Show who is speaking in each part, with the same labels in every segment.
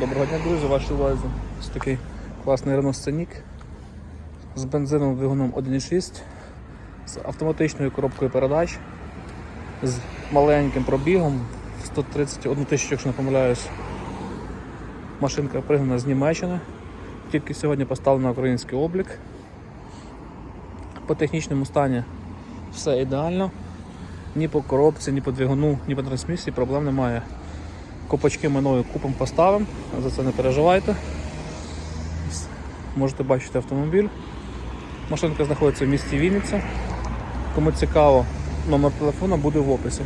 Speaker 1: Доброго дня, друзі, вашій увазі. Ось такий класний Renault з бензиновим двигуном 1.6, з автоматичною коробкою передач, з маленьким пробігом 131 тисячу, якщо не помиляюсь. Машинка пригнана з Німеччини. Тільки сьогодні поставлена український облік. По технічному стані все ідеально. Ні по коробці, ні по двигуну, ні по трансмісії проблем немає. Копачки ми нові купом поставимо, за це не переживайте. Можете бачити автомобіль. Машинка знаходиться в місті Вінниця. Кому цікаво, номер телефона буде в описі.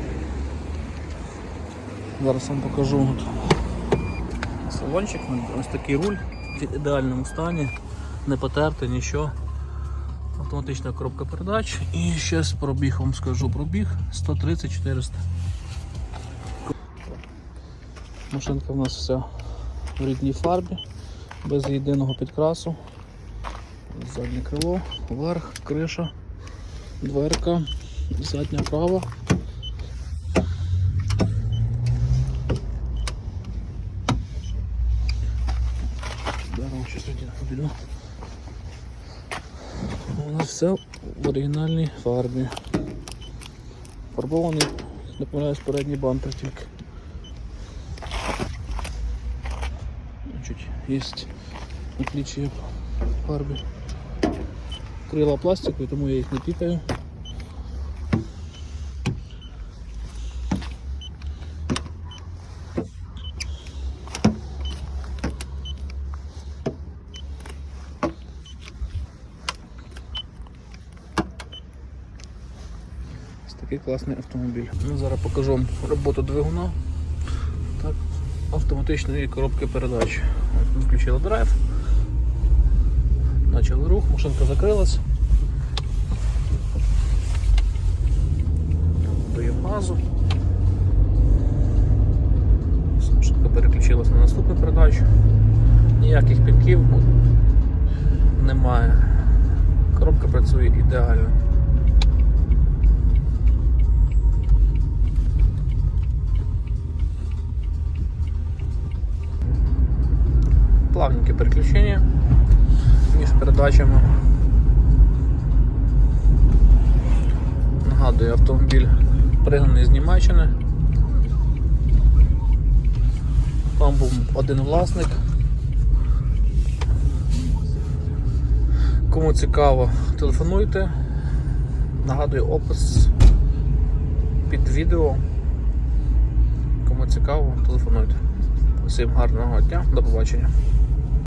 Speaker 1: Зараз вам покажу салончик, ось такий руль в ідеальному стані, не потертий, нічого. Автоматична коробка передач і ще з пробіг вам скажу пробіг 130-400. Машинка в нас вся в рідній фарбі, без єдиного підкрасу. Заднє крило, верх, криша, дверка, задня права. Зараз щось піду. У нас все в оригінальній фарбі. Фарбований, не передній бампер тільки. Чуть есть отличия в фарбі. Крила пластикові, тому я їх не пікаю. Ось такий класний автомобіль. Ну, зараз покажу вам роботу двигуна. Автоматичної коробки передач. Включили драйв. Почали рух, машинка закрилась. Даємо газу. Машинка переключилась на наступну передачу. Ніяких пінків немає. Коробка працює ідеально. Плавненьке переключення між передачами. Нагадую, автомобіль пригнаний з Німеччини. Там був один власник. Кому цікаво, телефонуйте. Нагадую опис під відео. Кому цікаво, телефонуйте. Всім гарного дня, до побачення.